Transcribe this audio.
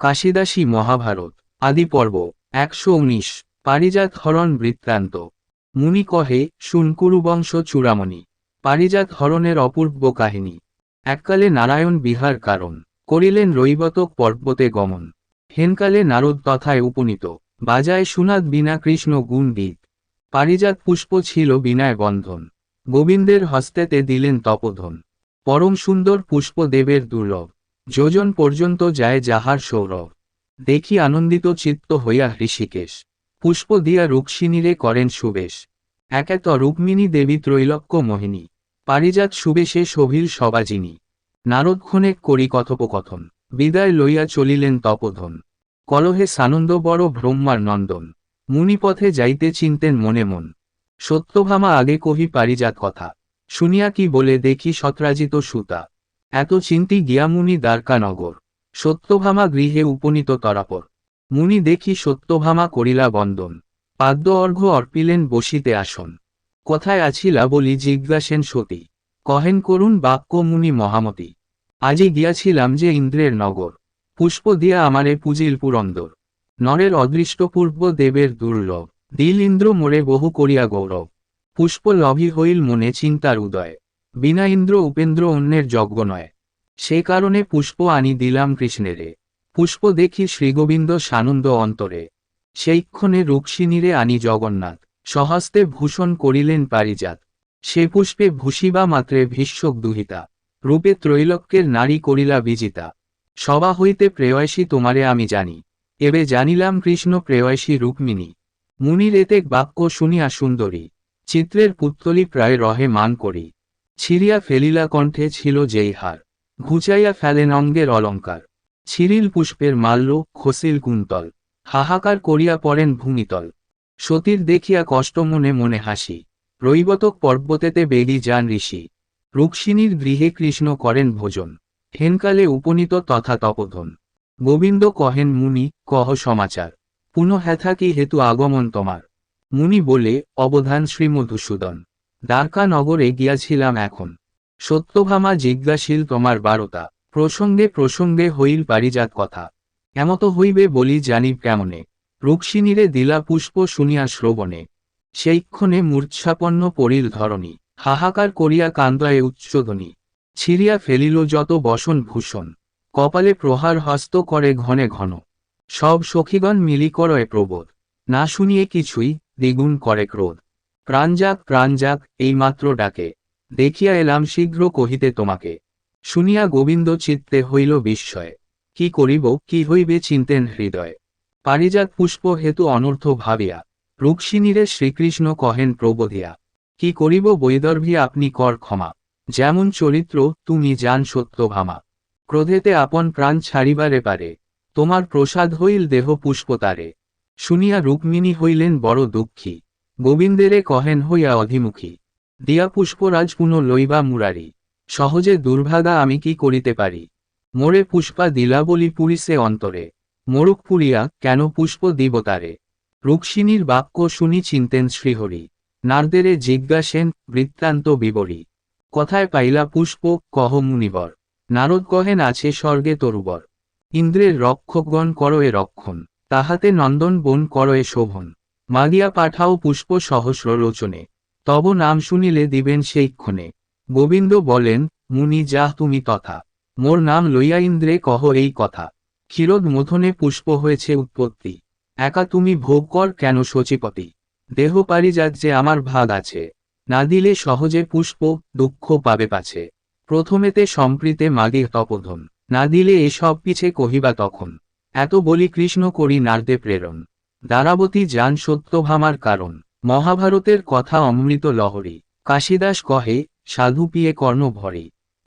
কাশিদাসী মহাভারত, আদি পর্ব, একশো উনিশ, পারিজাত হরণ বৃত্তান্ত। মুনি কহে শুনকুরু বংশ চূড়ামণি, পারিজাত হরণের অপূর্ব কাহিনী। এককালে নারায়ণ বিহার কারণ, করিলেন রৈবতক পর্বতে গমন। হেনকালে নারদ তথায় উপনীত, বাজায় সুনাদ বিনা কৃষ্ণ গুণ গীত। পারিজাত পুষ্প ছিল বিনায় বন্ধন, গোবিন্দের হস্তেতে দিলেন তপধন। পরম সুন্দর পুষ্প দেবের দুর্লভ যোজন পর্যন্ত যায় যাহার সৌরভ। দেখি আনন্দিত চিত্ত হইয়া ঋষিকেশ পুষ্প দিয়া রুক্মিণীরে করেন সুবেশ। একেত রুক্মিণী দেবী ত্রৈলক্য মোহিনী। পারিজাত সুবেশে শোভিল সবাজিনী। নারদক্ষণে করি কথোপকথন। বিদায় লইয়া চলিলেন তপধন। কলহে সানন্দ বড় ব্রহ্মার নন্দন। মুনিপথে যাইতে চিনতেন মনে মন। সত্যভামা আগে কহি পারিজাত কথা। শুনিয়া কি বলে দেখি সত্রাজিত সুতা। এত চিন্তি গিয়া মুনি দ্বারকানগর। সত্যভামা গৃহে উপনীত তরাপর। মুনি দেখি সত্যভামা করিলা বন্দন। পাদ্য অর্ঘ্য অর্পিলেন বসিতে আসন। কথায় আছিলা বলি জিজ্ঞাসেন সতী। কহেন করুন বাক্য মুনি মহামতি। আজি গিয়াছিলাম যে ইন্দ্রের নগর। পুষ্প দিয়া আমারে পুজিল পুরন্দর। নরের অদৃষ্ট পূর্ব দেবের দুর্লভ। দিল ইন্দ্র মোরে বহু করিয়া গৌরব। পুষ্প লভী হইল মনে চিন্তার উদয়। বিনা ইন্দ্র উপেন্দ্র অন্যের যজ্ঞ নয়। সে কারণে পুষ্প আনি দিলাম কৃষ্ণেরে। পুষ্প দেখি শ্রীগোবিন্দ সানন্দ অন্তরে। সেইক্ষণে রুক্মিণীরে আনি জগন্নাথ। সহস্তে ভূষণ করিলেন পারিজাত। সে পুষ্পে ভূষিবা মাত্রে ভীষ্মক দুহিতা। রূপে ত্রৈলক্যের নারী করিলা বিজিতা। সবা হইতে প্রেয়সী তোমারে আমি জানি। এবে জানিলাম কৃষ্ণ প্রেয়সী রুক্মিণী। মুনির এতেক বাক্য শুনিয়া সুন্দরী। চিত্রের পুত্তলি প্রায় রহে মান করি। ছিড়িয়া ফেলিলা কণ্ঠে ছিল যেই হার। ঘুচাইয়া ফেলেন অঙ্গের অলঙ্কার। ছিরিল পুষ্পের মাল্য, খসিল কুন্তল। হাহাকার করিয়া পড়েন ভূমিতল। সতীর দেখিয়া কষ্ট মনে মনে হাসি। রৈবতক পর্বতেতে বেরি যান ঋষি। রুক্মিণীর গৃহে কৃষ্ণ করেন ভোজন। হেনকালে উপনীত তথা তপোধন। গোবিন্দ কহেন, মুনি, কহ সমাচার। পুনঃ হেথা কি হেতু আগমন তোমার। মুনি বলে, অবধান শ্রীমধুসূদন। দ্বারকা নগরে গিয়াছিলাম এখন। সত্যভামা জিজ্ঞাসীল তোমার বারতা, প্রসঙ্গে প্রসঙ্গে হইল পারিজাত কথা। এমত হইবে বলি জানি কেমনে রুক্মিণীরে দিলা পুষ্প শুনিয়া শ্রবণে। সেইক্ষণে মূর্চ্ছাপন্ন পরিল ধরণী, হাহাকার করিয়া কান্দায় উচ্চধ্বনি ছিড়িয়া ফেলিল যত বসন ভূষণ, কপালে প্রহার হস্ত করে ঘনে ঘন। সব সখীগণ মিলি করয় প্রবোধ, না শুনিয়ে কিছুই দ্বিগুণ করে ক্রোধ। প্রাণজাক প্রাণজাক এইমাত্র ডাকে। দেখিয়া এলাম শীঘ্র কহিতে তোমাকে। শুনিয়া গোবিন্দ চিত্তে হইল বিস্ময়। কি করিব, কি হইবে চিন্তেন হৃদয়। পারিজাত পুষ্প হেতু অনর্থ ভাবিয়া, রুক্মিণীরে শ্রীকৃষ্ণ কহেন প্রবোধিয়া, কি করিব বৈদর্ভী আপনি কর ক্ষমা, যেমন চরিত্র, তুমি জান সত্যভামা ক্রোধেতে আপন প্রাণ ছাড়িবারে পারে, তোমার প্রসাদ হইল দেহ পুষ্পতারে শুনিয়া রুক্মিণী হইলেন বড় দুঃখী। গোবিন্দেরে কহেন হইয়া অধিমুখী, দিয়া পুষ্পরাজ পুনঃ লইবা মুরারি, সহজে দুর্ভাগা আমি কি করিতে পারি? মোরে পুষ্পা দিলা বলি পুরিসে অন্তরে মোরুক পুরিয়া কেন পুষ্প দিব তারে? রুক্মিণীর বাক্য শুনি চিনতেন শ্রীহরি, নারদেরে জিজ্ঞাসেন বৃত্তান্ত বিবরী, কথায় পাইলা পুষ্প, কহ মুনিবর, নারদ কহেন আছে স্বর্গে তরুবর, ইন্দ্রের রক্ষকগণ করয়ে রক্ষণ, তাহাতে নন্দন বন করয়ে শোভন মাগিয়া পাঠাও পুষ্প সহস্র রোচনে তব নাম শুনিলে দিবেন সেইক্ষণে গোবিন্দ বলেন, মুনি যাহ তুমি তথা। মোর নাম লইয়া ইন্দ্রে, কহ এই কথা। ক্ষীরদ মথনে পুষ্প হয়েছে উৎপত্তি। একা তুমি ভোগ কর কেন সচিপতি দেহ পারিজাত যে আমার ভাগ আছে। না দিলে সহজে পুষ্প দুঃখ পাবে পাছে। প্রথমেতে সম্প্রীতে মাগে তপধন। না দিলে এসব পিছে কহিবা তখন। এত বলি কৃষ্ণ করি নারদে প্রেরণ। দ্বারাবতী যান সত্যভামার কারণ। মহাভারতের কথা অমৃত লহরী। কাশিদাস কহে সাধু পিয়ে কর্ণ ভরে।